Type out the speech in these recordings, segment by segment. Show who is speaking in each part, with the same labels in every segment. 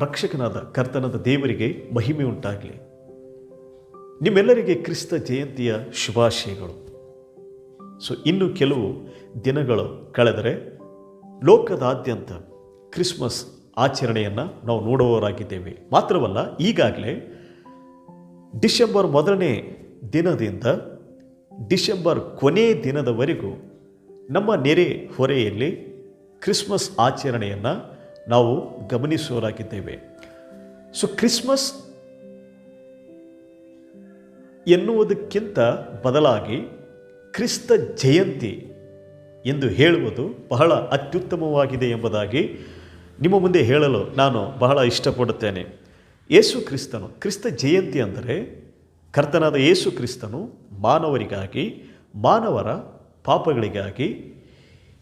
Speaker 1: ರಕ್ಷಕನಾದ ಕರ್ತನಾದ ದೇವರಿಗೆ ಮಹಿಮೆ ಉಂಟಾಗಲಿ. ನಿಮ್ಮೆಲ್ಲರಿಗೆ ಕ್ರಿಸ್ತ ಜಯಂತಿಯ ಶುಭಾಶಯಗಳು. ಸೊ ಇನ್ನು ಕೆಲವು ದಿನಗಳು ಕಳೆದರೆ ಲೋಕದಾದ್ಯಂತ ಕ್ರಿಸ್ಮಸ್ ಆಚರಣೆಯನ್ನು ನಾವು ನೋಡುವವರಾಗಿದ್ದೇವೆ. ಮಾತ್ರವಲ್ಲ, ಈಗಾಗಲೇ ಡಿಸೆಂಬರ್ ಮೊದಲನೇ ದಿನದಿಂದ ಡಿಸೆಂಬರ್ ಕೊನೆ ದಿನದವರೆಗೂ ನಮ್ಮ ನೆರೆ ಹೊರೆಯಲ್ಲಿ ಕ್ರಿಸ್ಮಸ್ ಆಚರಣೆಯನ್ನು ನಾವು ಗಮನಿಸುವರಾಗಿದ್ದೇವೆ ಸೊ ಕ್ರಿಸ್ಮಸ್ ಎನ್ನುವುದಕ್ಕಿಂತ ಬದಲಾಗಿ ಕ್ರಿಸ್ತ ಜಯಂತಿ ಎಂದು ಹೇಳುವುದು ಬಹಳ ಅತ್ಯುತ್ತಮವಾಗಿದೆ ಎಂಬುದಾಗಿ ನಿಮ್ಮ ಮುಂದೆ ಹೇಳಲು ನಾನು ಬಹಳ ಇಷ್ಟಪಡುತ್ತೇನೆ. ಯೇಸು ಕ್ರಿಸ್ತನು, ಕ್ರಿಸ್ತ ಜಯಂತಿ ಅಂದರೆ ಕರ್ತನಾದ ಯೇಸು ಕ್ರಿಸ್ತನು ಮಾನವರಿಗಾಗಿ, ಮಾನವರ ಪಾಪಗಳಿಗಾಗಿ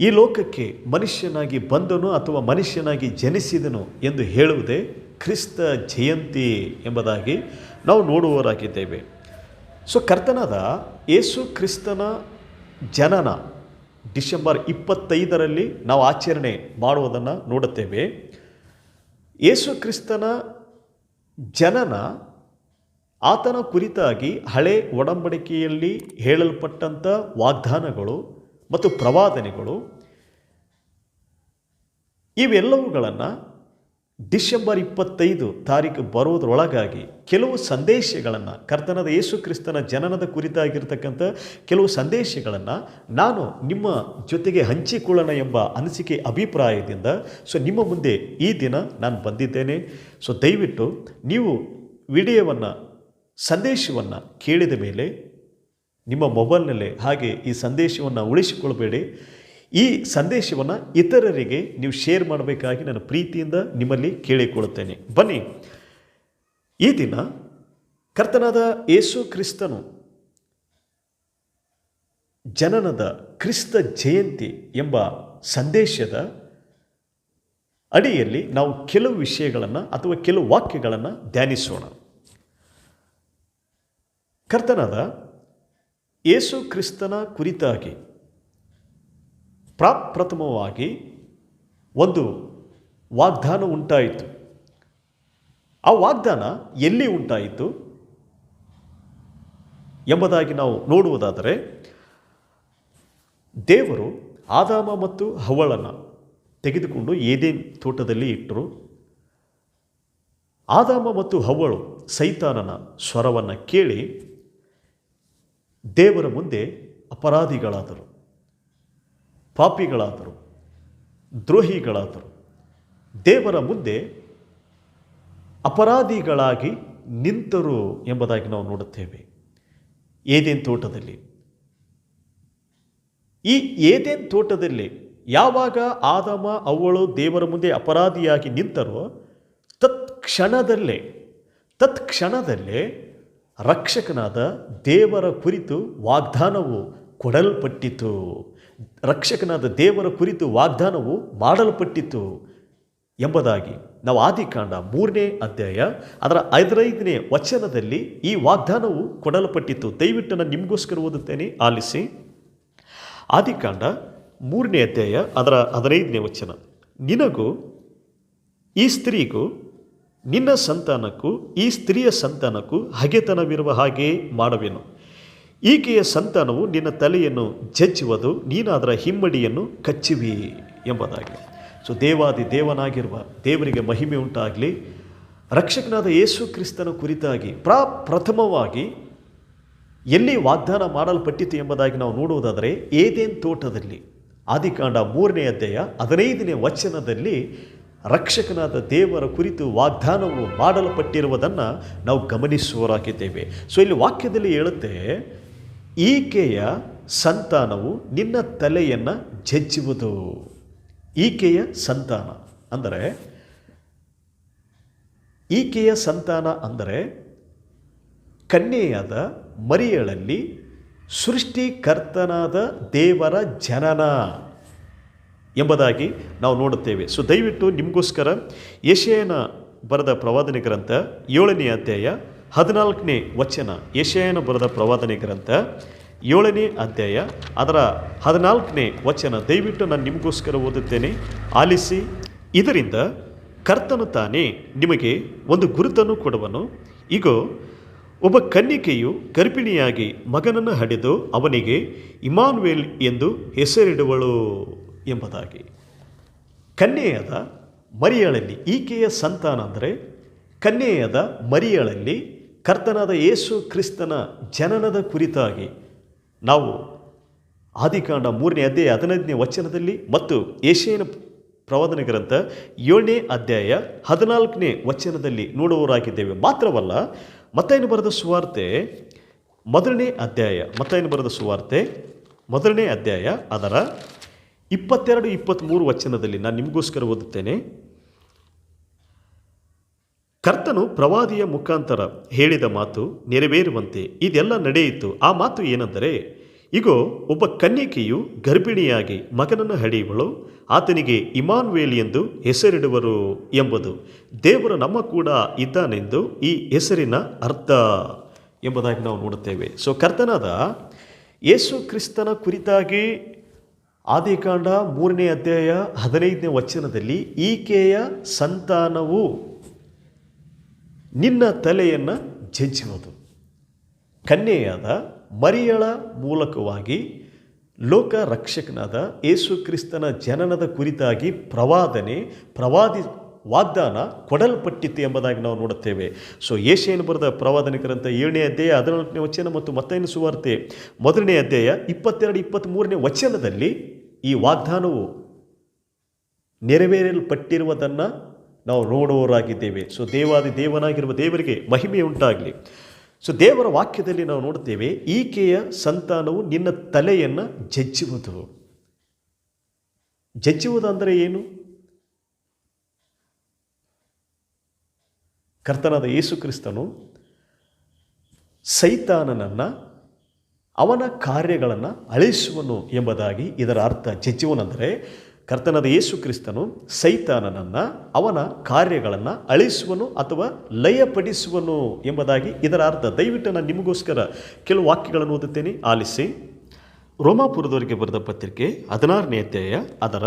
Speaker 1: ಈ ಲೋಕಕ್ಕೆ ಮನುಷ್ಯನಾಗಿ ಬಂದನು ಅಥವಾ ಮನುಷ್ಯನಾಗಿ ಜನಿಸಿದನು ಎಂದು ಹೇಳುವುದೇ ಕ್ರಿಸ್ತ ಜಯಂತಿ ಎಂಬುದಾಗಿ ನಾವು ನೋಡುವವರಾಗಿದ್ದೇವೆ. ಸೊ ಕರ್ತನಾದ ಯೇಸು ಕ್ರಿಸ್ತನ ಜನನ ಡಿಸೆಂಬರ್ ಇಪ್ಪತ್ತೈದರಲ್ಲಿ ನಾವು ಆಚರಣೆ ಮಾಡುವುದನ್ನು ನೋಡುತ್ತೇವೆ. ಯೇಸು ಕ್ರಿಸ್ತನ ಜನನ ಆತನ ಕುರಿತಾಗಿ ಹಳೆ ಒಡಂಬಡಿಕೆಯಲ್ಲಿ ಹೇಳಲ್ಪಟ್ಟಂಥ ವಾಗ್ದಾನಗಳು ಮತ್ತು ಪ್ರವಾದನೆಗಳು, ಇವೆಲ್ಲವುಗಳನ್ನು ಡಿಸೆಂಬರ್ ಇಪ್ಪತ್ತೈದು ತಾರೀಕು ಬರೋದರೊಳಗಾಗಿ ಕೆಲವು ಸಂದೇಶಗಳನ್ನು ಕರ್ತನದ ಯೇಸು ಕ್ರಿಸ್ತನ ಜನನದ ಕುರಿತಾಗಿರ್ತಕ್ಕಂಥ ಕೆಲವು ಸಂದೇಶಗಳನ್ನು ನಾನು ನಿಮ್ಮ ಜೊತೆಗೆ ಹಂಚಿಕೊಳ್ಳೋಣ ಎಂಬ ಅನಿಸಿಕೆ ಅಭಿಪ್ರಾಯದಿಂದ, ಸೊ ನಿಮ್ಮ ಮುಂದೆ ಈ ದಿನ ನಾನು ಬಂದಿದ್ದೇನೆ. ಸೊ ದಯವಿಟ್ಟು ನೀವು ವಿಡಿಯೋವನ್ನು, ಸಂದೇಶವನ್ನು ಕೇಳಿದ ಮೇಲೆ ನಿಮ್ಮ ಮೊಬೈಲ್ನಲ್ಲೇ ಹಾಗೆ ಈ ಸಂದೇಶವನ್ನು ಉಳಿಸಿಕೊಳ್ಬೇಡಿ ಈ ಸಂದೇಶವನ್ನು ಇತರರಿಗೆ ನೀವು ಶೇರ್ ಮಾಡಬೇಕಾಗಿ ನಾನು ಪ್ರೀತಿಯಿಂದ ನಿಮ್ಮಲ್ಲಿ ಕೇಳಿಕೊಳ್ಳುತ್ತೇನೆ. ಬನ್ನಿ. ಈ ದಿನ ಕರ್ತನಾದ ಯೇಸು ಕ್ರಿಸ್ತನು ಜನನದ ಕ್ರಿಸ್ತ ಜಯಂತಿ ಎಂಬ ಸಂದೇಶದ ಅಡಿಯಲ್ಲಿ ನಾವು ಕೆಲವು ವಿಷಯಗಳನ್ನು ಅಥವಾ ಕೆಲವು ವಾಕ್ಯಗಳನ್ನು ಧ್ಯಾನಿಸೋಣ. ಕರ್ತನಾದ ಯೇಸು ಕ್ರಿಸ್ತನ ಕುರಿತಾಗಿ ಪ್ರಾಪ್ರಥಮವಾಗಿ ಒಂದು ವಾಗ್ದಾನ ಉಂಟಾಯಿತು. ಆ ವಾಗ್ದಾನ ಎಲ್ಲಿ ಉಂಟಾಯಿತು ಎಂಬುದಾಗಿ ನಾವು ನೋಡುವುದಾದರೆ, ದೇವರು ಆದಾಮ ಮತ್ತು ಹವಳನ ತೆಗೆದುಕೊಂಡು ಏದೇನ್ ತೋಟದಲ್ಲಿ ಇಟ್ಟರು. ಆದಾಮ ಮತ್ತು ಹವಳು ಸೈತಾನನ ಸ್ವರವನ್ನು ಕೇಳಿ ದೇವರ ಮುಂದೆ ಅಪರಾಧಿಗಳಾದರು. ಪಾಪಿಗಳಾದರು. ದ್ರೋಹಿಗಳಾದರು. ದೇವರ ಮುಂದೆ ಅಪರಾಧಿಗಳಾಗಿ ನಿಂತರು ಎಂಬುದಾಗಿ ನಾವು ನೋಡುತ್ತೇವೆ. ಏದೇನ್ ತೋಟದಲ್ಲಿ? ಈ ಏದೇನ್ ತೋಟದಲ್ಲಿ ಯಾವಾಗ ಆದಮ ಅವಳು ದೇವರ ಮುಂದೆ ಅಪರಾಧಿಯಾಗಿ ನಿಂತರೋ, ತತ್ಕ್ಷಣದಲ್ಲೇ ತತ್ಕ್ಷಣದಲ್ಲೇ ರಕ್ಷಕನಾದ ದೇವರ ಕುರಿತು ವಾಗ್ದಾನವು ಕೊಡಲ್ಪಟ್ಟಿತು. ರಕ್ಷಕನಾದ ದೇವರ ಕುರಿತು ವಾಗ್ದಾನವು ಮಾಡಲ್ಪಟ್ಟಿತು ಎಂಬುದಾಗಿ ನಾವು ಆದಿಕಾಂಡ ಮೂರನೇ ಅಧ್ಯಾಯ ಅದರ ಐದರೈದನೇ ವಚನದಲ್ಲಿ ಈ ವಾಗ್ದಾನವು ಕೊಡಲ್ಪಟ್ಟಿತ್ತು ದಯವಿಟ್ಟು ನಾನು ನಿಮಗೋಸ್ಕರ ಓದುತ್ತೇನೆ, ಆಲಿಸಿ. ಆದಿಕಾಂಡ ಮೂರನೇ ಅಧ್ಯಾಯ ಅದರ ಹದಿನೈದನೇ ವಚನ. ನಿನಗೂ ಈ ಸ್ತ್ರೀಗೂ ನಿನ್ನ ಸಂತಾನಕ್ಕೂ, ಈ ಸ್ತ್ರೀಯ ಸಂತಾನಕ್ಕೂ ಹಗೆತನವಿರುವ ಹಾಗೆ ಮಾಡುವೆನು. ಈಕೆಯ ಸಂತಾನವು ನಿನ್ನ ತಲೆಯನ್ನು ಜಜ್ಜುವುದು ನೀನು ಅದರ ಹಿಮ್ಮಡಿಯನ್ನು ಕಚ್ಚುವಿ ಎಂಬುದಾಗಿ. ಸೊ ದೇವಾದಿ ದೇವನಾಗಿರುವ ದೇವರಿಗೆ ಮಹಿಮೆ ಉಂಟಾಗಲಿ. ರಕ್ಷಕನಾದ ಯೇಸು ಕ್ರಿಸ್ತನ ಕುರಿತಾಗಿ ಪ್ರಥಮವಾಗಿ ಎಲ್ಲಿ ವಾಗ್ದಾನ ಮಾಡಲ್ಪಟ್ಟಿತು ಎಂಬುದಾಗಿ ನಾವು ನೋಡುವುದಾದರೆ, ಏದೇನ್ ತೋಟದಲ್ಲಿ, ಆದಿಕಾಂಡ ಮೂರನೇ ಅಧ್ಯಾಯ ಹದಿನೈದನೇ ವಚನದಲ್ಲಿ ರಕ್ಷಕನಾದ ದೇವರ ಕುರಿತು ವಾಗ್ದಾನವು ಮಾಡಲ್ಪಟ್ಟಿರುವುದನ್ನು ನಾವು ಗಮನಿಸುವರಾಗಿದ್ದೇವೆ ಸೊ ಇಲ್ಲಿ ವಾಕ್ಯದಲ್ಲಿ ಹೇಳುತ್ತೆ, ಈಕೆಯ ಸಂತಾನವು ನಿನ್ನ ತಲೆಯನ್ನು ಜಜ್ಜುವುದು. ಈಕೆಯ ಸಂತಾನ ಅಂದರೆ, ಈಕೆಯ ಸಂತಾನ ಅಂದರೆ ಕನ್ಯೆಯಾದ ಮರಿಯಳಲ್ಲಿ ಸೃಷ್ಟಿಕರ್ತನಾದ ದೇವರ ಜನನ. ಎಂಬುದಾಗಿ ನಾವು ನೋಡುತ್ತೇವೆ. ಸೊ ದಯವಿಟ್ಟು ನಿಮಗೋಸ್ಕರ ಏಷ್ಯಾಯನ ಬರೆದ ಪ್ರವಾದನೆ ಗ್ರಂಥ ಏಳನೇ ಅಧ್ಯಾಯ ಹದಿನಾಲ್ಕನೇ ವಚನ. ಏಷ್ಯಾಯನ ಬರೆದ ಪ್ರವಾದನೆ ಗ್ರಂಥ ಏಳನೇ ಅಧ್ಯಾಯ ಅದರ ಹದಿನಾಲ್ಕನೇ ವಚನ. ದಯವಿಟ್ಟು ನಾನು ನಿಮಗೋಸ್ಕರ ಓದುತ್ತೇನೆ. ಆಲಿಸಿ. ಇದರಿಂದ ಕರ್ತನು ತಾನೇ ನಿಮಗೆ ಒಂದು ಗುರುತನ್ನು ಕೊಡುವನು. ಇಗೋ, ಒಬ್ಬ ಕನ್ನಿಕೆಯು ಗರ್ಭಿಣಿಯಾಗಿ ಮಗನನ್ನು ಹಡೆದು ಅವನಿಗೆ ಇಮಾನ್ವೇಲ್ ಎಂದು ಹೆಸರಿಡುವಳು. ಎಂಬುದಾಗಿ. ಕನ್ಯೆಯಾದ ಮರಿಯಳಲ್ಲಿ ಈಕೆಯ ಸಂತಾನ ಅಂದರೆ ಕನ್ಯೆಯಾದ ಮರಿಯಳಲ್ಲಿ ಕರ್ತನಾದ ಯೇಸು ಕ್ರಿಸ್ತನ ಜನನದ ಕುರಿತಾಗಿ ನಾವು ಆದಿಕಾಂಡ ಮೂರನೇ ಅಧ್ಯಾಯ ಹದಿನೈದನೇ ವಚನದಲ್ಲಿ ಮತ್ತು ಏಷ್ಯನ ಪ್ರವಾದನ ಗ್ರಂಥ ಏಳನೇ ಅಧ್ಯಾಯ ಹದಿನಾಲ್ಕನೇ ವಚನದಲ್ಲಿ ನೋಡುವವರಾಗಿದ್ದೇವೆ. ಮಾತ್ರವಲ್ಲ ಮತ್ತೇನು ಬರೆದ ಸುವಾರ್ತೆ ಮೊದಲನೇ ಅಧ್ಯಾಯ ಮತ್ತೇನು ಬರೆದ ಸುವಾರ್ತೆ ಮೊದಲನೇ ಅಧ್ಯಾಯ ಅದರ ಇಪ್ಪತ್ತೆರಡು ಇಪ್ಪತ್ತ್ಮೂರು ವಚನದಲ್ಲಿ ನಾನು ನಿಮಗೋಸ್ಕರ ಓದುತ್ತೇನೆ. ಕರ್ತನು ಪ್ರವಾದಿಯ ಮುಖಾಂತರ ಹೇಳಿದ ಮಾತು ನೆರವೇರುವಂತೆ, ಇದೆಲ್ಲ ನಡೆಯಿತು. ಆ ಮಾತು ಏನೆಂದರೆ, ಇಗೋ, ಒಬ್ಬ ಕನ್ಯಕೆಯು ಗರ್ಭಿಣಿಯಾಗಿ ಮಗನನ್ನು ಹಡೆಯುವಳು, ಆತನಿಗೆ ಇಮಾನ್ವೇಲ್ ಎಂದು ಹೆಸರಿಡುವರು ಎಂಬುದು. ದೇವರು ನಮ್ಮ ಕೂಡ ಇದ್ದಾನೆಂದು ಈ ಹೆಸರಿನ ಅರ್ಥ ಎಂಬುದಾಗಿ ನಾವು ನೋಡುತ್ತೇವೆ. ಸೊ ಕರ್ತನಾದ ಯೇಸು ಕ್ರಿಸ್ತನ ಕುರಿತಾಗಿ ಆದಿಕಾಂಡ ಮೂರನೇ ಅಧ್ಯಾಯ ಹದಿನೈದನೇ ವಚನದಲ್ಲಿ, ಈಕೆಯ ಸಂತಾನವು ನಿನ್ನ ತಲೆಯನ್ನು ಜಜ್ಜುವುದು. ಕನ್ಯೆಯಾದ ಮರಿಯಳ ಮೂಲಕವಾಗಿ ಲೋಕ ರಕ್ಷಕನಾದ ಯೇಸು ಕ್ರಿಸ್ತನ ಜನನದ ಕುರಿತಾಗಿ ಪ್ರವಾದನೆ, ಪ್ರವಾದಿ ವಾಗ್ದಾನ ಕೊಡಲ್ಪಟ್ಟಿತ್ತು ಎಂಬುದಾಗಿ ನಾವು ನೋಡುತ್ತೇವೆ. ಸೊ ಏಷಿಯನ್ ಬರೆದ ಪ್ರವಾದನಿಕರಂತ ಏಳನೇ ಅಧ್ಯಾಯ ಹದಿನಾಲ್ಕನೇ ವಚನ ಮತ್ತು ಮತ್ತೈನ ಸುವಾರ್ತೆ. ಮೊದಲನೇ ಅಧ್ಯಾಯ ಇಪ್ಪತ್ತೆರಡು ಇಪ್ಪತ್ತ್ಮೂರನೇ ವಚನದಲ್ಲಿ ಈ ವಾಗ್ದಾನವು ನೆರವೇರಲ್ಪಟ್ಟಿರುವುದನ್ನು ನಾವು ನೋಡುವವರಾಗಿದ್ದೇವೆ. ಸೊ, ದೇವಾದಿ ದೇವನಾಗಿರುವ ದೇವರಿಗೆ ಮಹಿಮೆ ಉಂಟಾಗಲಿ. ಸೊ, ದೇವರ ವಾಕ್ಯದಲ್ಲಿ ನಾವು ನೋಡುತ್ತೇವೆ, ಈಕೆಯ ಸಂತಾನವು ನಿನ್ನ ತಲೆಯನ್ನು ಜಜ್ಜುವುದು. ಜಜ್ಜುವುದು ಅಂದರೆ ಏನು? ಕರ್ತನಾದ ಯೇಸು ಕ್ರಿಸ್ತನು ಸೈತಾನನನ್ನು ಅವನ ಕಾರ್ಯಗಳನ್ನು ಅಳಿಸುವನು ಎಂಬುದಾಗಿ ಇದರ ಅರ್ಥ ಜಜ್ಜುವನೆಂದರೆ ಕರ್ತನಾದ ಯೇಸು ಕ್ರಿಸ್ತನು ಸೈತಾನನನ್ನು ಅವನ ಕಾರ್ಯಗಳನ್ನು ಅಳಿಸುವನು ಅಥವಾ ಲಯಪಡಿಸುವನು ಎಂಬುದಾಗಿ ಇದರ ಅರ್ಥ. ದಯವಿಟ್ಟು ನಾನು ನಿಮಗೋಸ್ಕರ ಕೆಲವು ವಾಕ್ಯಗಳನ್ನು ಓದುತ್ತೇನೆ. ಆಲಿಸಿ. ರೋಮಾಪುರದವರಿಗೆ ಬರೆದ ಪತ್ರಿಕೆ ಹದಿನಾರನೇ ಅಧ್ಯಾಯ ಅದರ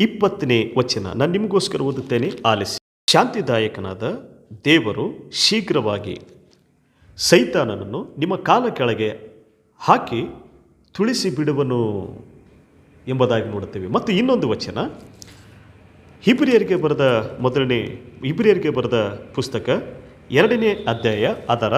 Speaker 1: ಇಪ್ಪತ್ತನೇ ವಚನ. ನಾನು ನಿಮಗೋಸ್ಕರ ಓದುತ್ತೇನೆ. ಆಲಿಸಿ. ಶಾಂತಿದಾಯಕನಾದ ದೇವರು ಶೀಘ್ರವಾಗಿ ಸೈತಾನನನ್ನು ನಿಮ್ಮ ಕಾಲ ಕೆಳಗೆ ಹಾಕಿ ತುಳಿಸಿ ಬಿಡುವನು ಎಂಬುದಾಗಿ ನೋಡುತ್ತೇವೆ. ಮತ್ತು ಇನ್ನೊಂದು ವಚನ, ಹಿಬ್ರಿಯರಿಗೆ ಬರೆದ ಮೊದಲನೇ, ಹಿಬ್ರಿಯರಿಗೆ ಬರೆದ ಪುಸ್ತಕ ಎರಡನೇ ಅಧ್ಯಾಯ ಅದರ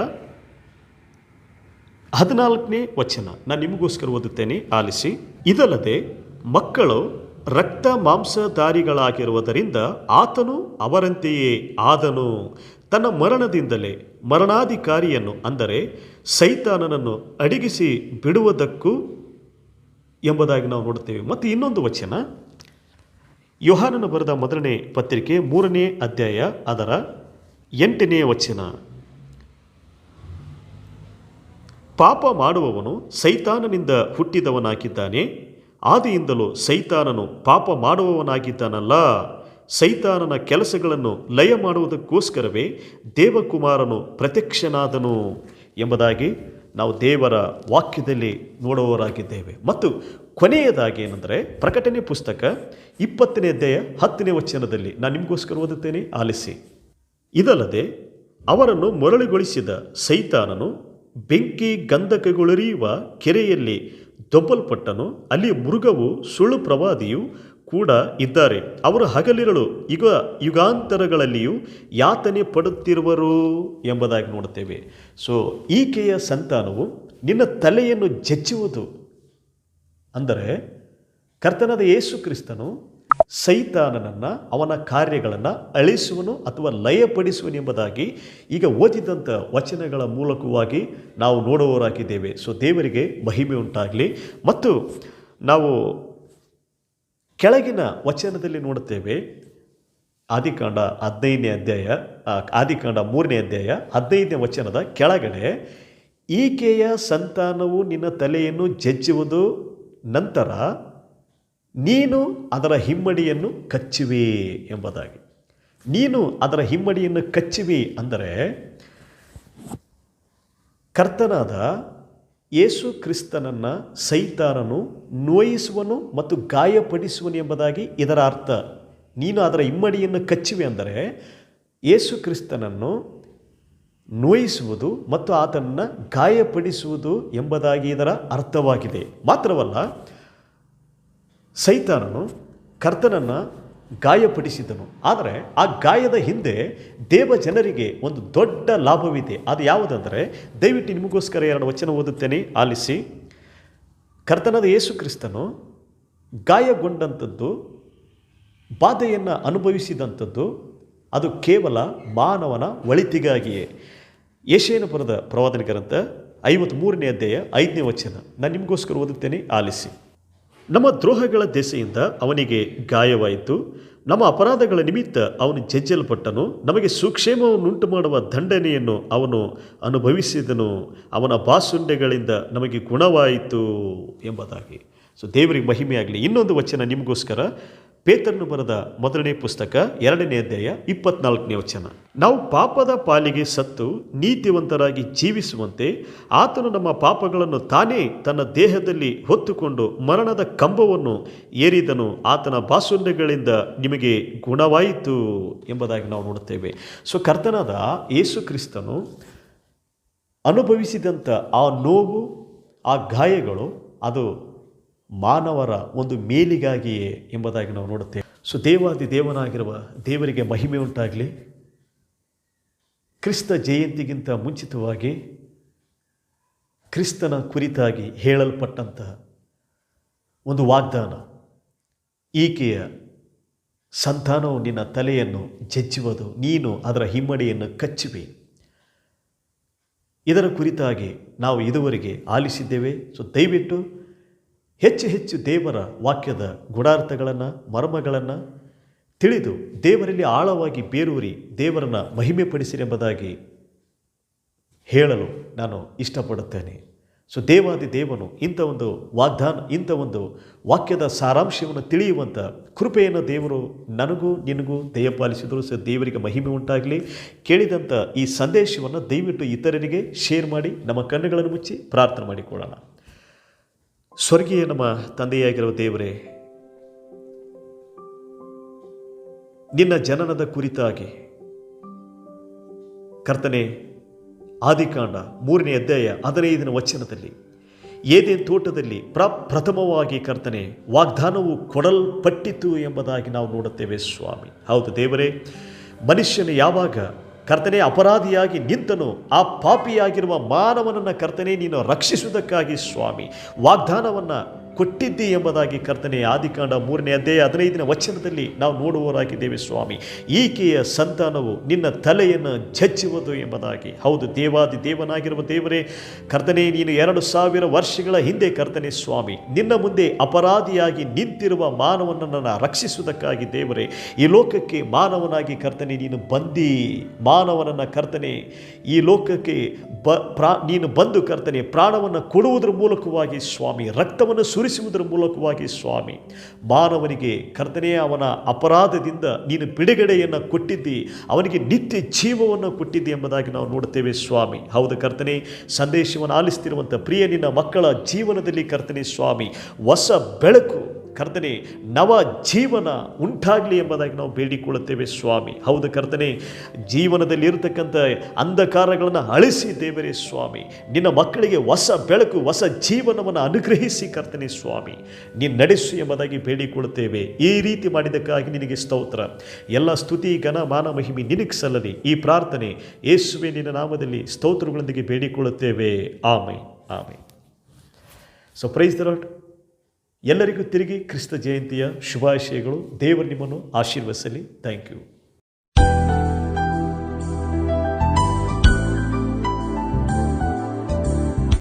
Speaker 1: ಹದಿನಾಲ್ಕನೇ ವಚನ. ನಾನು ನಿಮಗೋಸ್ಕರ ಓದುತ್ತೇನೆ, ಆಲಿಸಿ. ಇದಲ್ಲದೆ ಮಕ್ಕಳು ರಕ್ತ ಮಾಂಸಧಾರಿಗಳಾಗಿರುವುದರಿಂದ ಆತನು ಅವರಂತೆಯೇ ಆದನು. ತನ್ನ ಮರಣದಿಂದಲೇ ಮರಣಾಧಿಕಾರಿಯನ್ನು, ಅಂದರೆ ಸೈತಾನನನ್ನು ಅಡಗಿಸಿ ಬಿಡುವುದಕ್ಕೂ ಎಂಬುದಾಗಿ ನಾವು ನೋಡುತ್ತೇವೆ. ಮತ್ತು ಇನ್ನೊಂದು ವಚನ. ಯೋಹಾನನ ಬರೆದ ಮೊದಲನೇ ಪತ್ರಿಕೆ ಮೂರನೇ ಅಧ್ಯಾಯ ಅದರ ಎಂಟನೇ ವಚನ. ಪಾಪ ಮಾಡುವವನು ಸೈತಾನನಿಂದ ಹುಟ್ಟಿದವನಾಗಿದ್ದಾನೆ. ಆದಿಯಿಂದಲೂ ಸೈತಾನನು ಪಾಪ ಮಾಡುವವನಾಗಿದ್ದಾನಲ್ಲ. ಸೈತಾನನ ಕೆಲಸಗಳನ್ನು ಲಯ ಮಾಡುವುದಕ್ಕೋಸ್ಕರವೇ ದೇವಕುಮಾರನು ಪ್ರತ್ಯಕ್ಷನಾದನು ಎಂಬುದಾಗಿ ನಾವು ದೇವರ ವಾಕ್ಯದಲ್ಲಿ ನೋಡುವವರಾಗಿದ್ದೇವೆ. ಮತ್ತು ಕೊನೆಯದಾಗಿ ಏನಂದರೆ ಪ್ರಕಟಣೆ ಪುಸ್ತಕ ಇಪ್ಪತ್ತನೇ ಅಧ್ಯಾಯ ಹತ್ತನೇ ವಚನದಲ್ಲಿ ನಾನು ನಿಮಗೋಸ್ಕರ ಓದುತ್ತೇನೆ, ಆಲಿಸಿ. ಇದಲ್ಲದೆ ಅವರನ್ನು ಮರಳುಗೊಳಿಸಿದ ಸೈತಾನನು ಬೆಂಕಿ ಗಂಧಕಗಳುರಿಯುವ ಕೆರೆಯಲ್ಲಿ ದೊಬ್ಬಲ್ಪಟ್ಟನು, ಅಲ್ಲಿ ಮೃಗವು ಸುಳ್ಳು ಪ್ರವಾದಿಯು ಕೂಡ ಇದ್ದಾರೆ. ಅವರು ಹಗಲಿರಳು ಯುಗ ಯುಗಾಂತರಗಳಲ್ಲಿಯೂ ಯಾತನೆ ಪಡುತ್ತಿರುವರು ಎಂಬುದಾಗಿ ನೋಡುತ್ತೇವೆ. ಸೊ ಈಕೆಯ ಸಂತಾನವು ನಿನ್ನ ತಲೆಯನ್ನು ಜಜ್ಜುವುದು. ಅಂದರೆ, ಕರ್ತನಾದ ಯೇಸು ಕ್ರಿಸ್ತನು ಸೈತಾನನನ್ನು ಅವನ ಕಾರ್ಯಗಳನ್ನು ಅಳಿಸುವನು ಅಥವಾ ಲಯಪಡಿಸುವನು ಎಂಬುದಾಗಿ ಈಗ ಓದಿದಂಥ ವಚನಗಳ ಮೂಲಕವಾಗಿ ನಾವು ನೋಡುವವರಾಗಿದ್ದೇವೆ. ಸೊ ದೇವರಿಗೆ ಮಹಿಮೆ ಉಂಟಾಗಲಿ. ಮತ್ತು ನಾವು ಕೆಳಗಿನ ವಚನದಲ್ಲಿ ನೋಡುತ್ತೇವೆ. ಆದಿಕಾಂಡ ಹದಿನೈದನೇ ಅಧ್ಯಾಯ ಆದಿಕಾಂಡ ಮೂರನೇ ಅಧ್ಯಾಯ, ಹದಿನೈದನೇ ವಚನದ ಕೆಳಗಡೆ, ಈಕೆಯ ಸಂತಾನವು ನಿನ್ನ ತಲೆಯನ್ನು ಜಜ್ಜುವುದು ನಂತರ ನೀನು ಅದರ ಹಿಮ್ಮಡಿಯನ್ನು ಕಚ್ಚಿವೆ ಎಂಬುದಾಗಿ. ನೀನು ಅದರ ಹಿಮ್ಮಡಿಯನ್ನು ಕಚ್ಚಿವೆ ಅಂದರೆ ಕರ್ತನಾದ ಯೇಸು ಕ್ರಿಸ್ತನನ್ನು ಸೈತಾನನು ನೋಯಿಸುವನು ಮತ್ತು ಗಾಯಪಡಿಸುವನು ಎಂಬುದಾಗಿ ಇದರ ಅರ್ಥ. ನೀನು ಅದರ ಇಮ್ಮಡಿಯನ್ನು ಕಚ್ಚಿವೆ ಅಂದರೆ ಯೇಸು ಕ್ರಿಸ್ತನನ್ನು ನೋಯಿಸುವುದು ಮತ್ತು ಆತನನ್ನು ಗಾಯಪಡಿಸುವುದು ಎಂಬುದಾಗಿ ಇದರ ಅರ್ಥವಾಗಿದೆ. ಮಾತ್ರವಲ್ಲ, ಸೈತಾನನು ಕರ್ತನನ್ನು ಗಾಯಪಡಿಸಿದನು. ಆದರೆ ಆ ಗಾಯದ ಹಿಂದೆ ದೇವ ಜನರಿಗೆ ಒಂದು ದೊಡ್ಡ ಲಾಭವಿದೆ. ಅದು ಯಾವುದಂದರೆ, ದಯವಿಟ್ಟು ನಿಮಗೋಸ್ಕರ ಎರಡು ವಚನ ಓದುತ್ತೇನೆ, ಆಲಿಸಿ. ಕರ್ತನಾದ ಯೇಸು ಕ್ರಿಸ್ತನು ಗಾಯಗೊಂಡಂಥದ್ದು, ಬಾಧೆಯನ್ನು ಅನುಭವಿಸಿದಂಥದ್ದು, ಅದು ಕೇವಲ ಮಾನವನ ಒಳಿತಿಗಾಗಿಯೇ. ಯಶೇನ ಪರದ ಪ್ರವಾದನ ಗ್ರಂಥ ಐವತ್ತ್ಮೂರನೇ ಅಧ್ಯಾಯ ಐದನೇ ವಚನ. ನಾನು ನಿಮಗೋಸ್ಕರ ಓದುತ್ತೇನೆ, ಆಲಿಸಿ. ನಮ್ಮ ದ್ರೋಹಗಳ ದೆಸೆಯಿಂದ ಅವನಿಗೆ ಗಾಯವಾಯಿತು. ನಮ್ಮ ಅಪರಾಧಗಳ ನಿಮಿತ್ತ ಅವನು ಜಜ್ಜಲ್ಪಟ್ಟನು. ನಮಗೆ ಸುಕ್ಷೇಮವನ್ನುಂಟು ಮಾಡುವ ದಂಡನೆಯನ್ನು ಅವನು ಅನುಭವಿಸಿದನು. ಅವನ ಬಾಸುಂಡೆಗಳಿಂದ ನಮಗೆ ಗುಣವಾಯಿತು ಎಂಬುದಾಗಿ. ಸೊ ದೇವರಿಗೆ ಮಹಿಮೆಯಾಗಲಿ. ಇನ್ನೊಂದು ವಚನ ನಿಮಗೋಸ್ಕರ. ಪೇತರನು ಬರೆದ ಮೊದಲನೇ ಪುಸ್ತಕ, ಎರಡನೇ ಅಧ್ಯಾಯ, ಇಪ್ಪತ್ನಾಲ್ಕನೇ ವಚನ. ನಾವು ಪಾಪದ ಪಾಲಿಗೆ ಸತ್ತು ನೀತಿವಂತರಾಗಿ ಜೀವಿಸುವಂತೆ ಆತನು ನಮ್ಮ ಪಾಪಗಳನ್ನು ತಾನೇ ತನ್ನ ದೇಹದಲ್ಲಿ ಹೊತ್ತುಕೊಂಡು ಮರಣದ ಕಂಬವನ್ನು ಏರಿದನು. ಆತನ ಬಾಸುಂಡೆಗಳಿಂದ ನಿಮಗೆ ಗುಣವಾಯಿತು ಎಂಬುದಾಗಿ ನಾವು ನೋಡುತ್ತೇವೆ. ಸೊ ಕರ್ತನಾದ ಯೇಸು ಕ್ರಿಸ್ತನು ಅನುಭವಿಸಿದಂಥ ಆ ನೋವು, ಆ ಗಾಯಗಳು, ಅದು ಮಾನವರ ಒಂದು ಮೇಲಿಗಾಗಿಯೇ ಎಂಬುದಾಗಿ ನಾವು ನೋಡುತ್ತೇವೆ. ಸೊ ದೇವಾದಿ ದೇವನಾಗಿರುವ ದೇವರಿಗೆ ಮಹಿಮೆ ಉಂಟಾಗಲಿ. ಕ್ರಿಸ್ತ ಜಯಂತಿಗಿಂತ ಮುಂಚಿತವಾಗಿ ಕ್ರಿಸ್ತನ ಕುರಿತಾಗಿ ಹೇಳಲ್ಪಟ್ಟಂತಹ ಒಂದು ವಾಗ್ದಾನ, ಈಕೆಯ ಸಂತಾನವು ನಿನ್ನ ತಲೆಯನ್ನು ಜಜ್ಜುವುದು, ನೀನು ಅದರ ಹಿಮ್ಮಡಿಯನ್ನು ಕಚ್ಚುವೆ. ಇದರ ಕುರಿತಾಗಿ ನಾವು ಇದುವರೆಗೆ ಆಲಿಸಿದ್ದೇವೆ. ಸೊ ದಯವಿಟ್ಟು ಹೆಚ್ಚು ಹೆಚ್ಚು ದೇವರ ವಾಕ್ಯದ ಗುಣಾರ್ಥಗಳನ್ನು, ಮರ್ಮಗಳನ್ನು ತಿಳಿದು ದೇವರಲ್ಲಿ ಆಳವಾಗಿ ಬೇರೂರಿ ದೇವರನ್ನು ಎಂಬುದಾಗಿ ಹೇಳಲು ನಾನು ಇಷ್ಟಪಡುತ್ತೇನೆ. ಸೊ, ದೇವಾದಿ ದೇವನು ಇಂಥ ಒಂದು ವಾಗ್ದಾನ, ಇಂಥ ಒಂದು ವಾಕ್ಯದ ಸಾರಾಂಶವನ್ನು ತಿಳಿಯುವಂಥ ಕೃಪೆಯನ್ನು ದೇವರು ನನಗೂ ನಿನಗೂ ದಯಪಾಲಿಸಿದರು ಸೊ ದೇವರಿಗೆ ಮಹಿಮೆ ಉಂಟಾಗಲಿ. ಕೇಳಿದಂಥ ಈ ಸಂದೇಶವನ್ನು ದಯವಿಟ್ಟು ಇತರರಿಗೆ ಶೇರ್ ಮಾಡಿ, ನಮ್ಮ ಕಣ್ಣುಗಳನ್ನು ಮುಚ್ಚಿ ಪ್ರಾರ್ಥನೆ ಮಾಡಿಕೊಳ್ಳೋಣ. ಸ್ವರ್ಗೀಯ ನಮ್ಮ ತಂದೆಯಾಗಿರುವ ದೇವರೇ, ನಿನ್ನ ಜನನದ ಕುರಿತಾಗಿ ಕರ್ತನೆ, ಆದಿಕಾಂಡ ಮೂರನೇ ಅಧ್ಯಾಯ ಹದಿನೈದನೇ ವಚನದಲ್ಲಿ, ಏದೇನ್ ತೋಟದಲ್ಲಿ ಪ್ರ, ಪ್ರಥಮವಾಗಿ ಕರ್ತನೆ, ವಾಗ್ದಾನವು ಕೊಡಲ್ಪಟ್ಟಿತು ಎಂಬುದಾಗಿ ನಾವು ನೋಡುತ್ತೇವೆ ಸ್ವಾಮಿ. ಹೌದು ದೇವರೇ, ಮನುಷ್ಯನು ಯಾವಾಗ ಕರ್ತನೆ ಅಪರಾಧಿಯಾಗಿ ನಿಂತನು ಆ ಪಾಪಿಯಾಗಿರುವ ಮಾನವನನ್ನು ಕರ್ತನೆ ನೀನು ರಕ್ಷಿಸುವುದಕ್ಕಾಗಿ ಸ್ವಾಮಿ. ವಾಗ್ದಾನವನ್ನು ಕೊಟ್ಟಿದ್ದಿ ಎಂಬುದಾಗಿ ಕರ್ತನೆ ಆದಿಕಾಂಡ ಮೂರನೇ ಅಧ್ಯಾಯ ಹದಿನೈದನೇ ವಚನದಲ್ಲಿ ನಾವು ನೋಡುವವರಾಗಿದ್ದೇವೆ ಸ್ವಾಮಿ. ಈಕೆಯ ಸಂತಾನವು ನಿನ್ನ ತಲೆಯನ್ನು ಜಚ್ಚುವುದು ಎಂಬುದಾಗಿ. ಹೌದು, ದೇವಾದಿ ದೇವನಾಗಿರುವ ದೇವರೇ, ಕರ್ತನೆ, ನೀನು ಎರಡು ಸಾವಿರ ವರ್ಷಗಳ ಹಿಂದೆ ಕರ್ತನೆ ಸ್ವಾಮಿ, ನಿನ್ನ ಮುಂದೆ ಅಪರಾಧಿಯಾಗಿ ನಿಂತಿರುವ ಮಾನವನನ್ನು ರಕ್ಷಿಸುವುದಕ್ಕಾಗಿ ದೇವರೇ, ಈ ಲೋಕಕ್ಕೆ ಮಾನವನಾಗಿ ಕರ್ತನೆ, ನೀನು ಬಂದಿ, ಮಾನವನನ್ನು ಕರ್ತನೆ, ಈ ಲೋಕಕ್ಕೆ ಬ, ಪ್ರಾ, ನೀನು ಬಂದು ಕರ್ತನೆ, ಪ್ರಾಣವನ್ನು ಕೊಡುವುದರ ಮೂಲಕವಾಗಿ ಸ್ವಾಮಿ, ರಕ್ತವನ್ನು ಸುರಿಸುವುದರ ಮೂಲಕವಾಗಿ ಸ್ವಾಮಿ, ಮಾನವನಿಗೆ ಕರ್ತನೆ ಅವನ ಅಪರಾಧದಿಂದ ನೀನು ಬಿಡುಗಡೆಯನ್ನು ಕೊಟ್ಟಿದ್ದಿ, ಅವನಿಗೆ ನಿತ್ಯ ಜೀವವನ್ನು ಕೊಟ್ಟಿದ್ದಿ ಎಂಬುದಾಗಿ ನಾವು ನೋಡುತ್ತೇವೆ ಸ್ವಾಮಿ. ಹೌದು ಕರ್ತನೆ, ಸಂದೇಶವನ್ನು ಆಲಿಸ್ತಿರುವಂಥ ಪ್ರಿಯ ನಿನ್ನ ಮಕ್ಕಳ ಜೀವನದಲ್ಲಿ ಕರ್ತನೆ ಸ್ವಾಮಿ, ಹೊಸ ಬೆಳಕು ಕರ್ತನೆ, ನವ ಜೀವನ ಉಂಟಾಗಲಿ ಎಂಬುದಾಗಿ ನಾವು ಬೇಡಿಕೊಳ್ಳುತ್ತೇವೆ ಸ್ವಾಮಿ. ಹೌದು ಕರ್ತನೆ ಜೀವನದಲ್ಲಿ ಇರತಕ್ಕಂಥ ಅಂಧಕಾರಗಳನ್ನು ಅಳಿಸಿ ದೇವರೇ ಸ್ವಾಮಿ. ನಿನ್ನ ಮಕ್ಕಳಿಗೆ ಹೊಸ ಬೆಳಕು, ಹೊಸ ಜೀವನವನ್ನು ಅನುಗ್ರಹಿಸಿ ಕರ್ತನೆ ಸ್ವಾಮಿ. ನೀನು ನಡೆಸು ಎಂಬುದಾಗಿ ಬೇಡಿಕೊಳ್ಳುತ್ತೇವೆ. ಈ ರೀತಿ ಮಾಡಿದ್ದಕ್ಕಾಗಿ ನಿನಗೆ ಸ್ತೋತ್ರ. ಎಲ್ಲ ಸ್ತುತಿ, ಘನ, ಮಾನ, ಮಹಿಮೆ ನಿನಗೆ ಸಲ್ಲಲಿ. ಈ ಪ್ರಾರ್ಥನೆ ಯೇಸುವೆ ನಿನ್ನ ನಾಮದಲ್ಲಿ ಸ್ತೋತ್ರಗಳೊಂದಿಗೆ ಬೇಡಿಕೊಳ್ಳುತ್ತೇವೆ. ಆಮೆ ಆಮೆ ಸೊ ಪ್ರೈಸ್ ದ ಎಲ್ಲರಿಗೂ ತಿರುಗಿ ಕ್ರಿಸ್ತ ಜಯಂತಿಯ ಶುಭಾಶಯಗಳು. ದೇವರು ನಿಮ್ಮನ್ನು ಆಶೀರ್ವದಿಸಲಿ. Thank you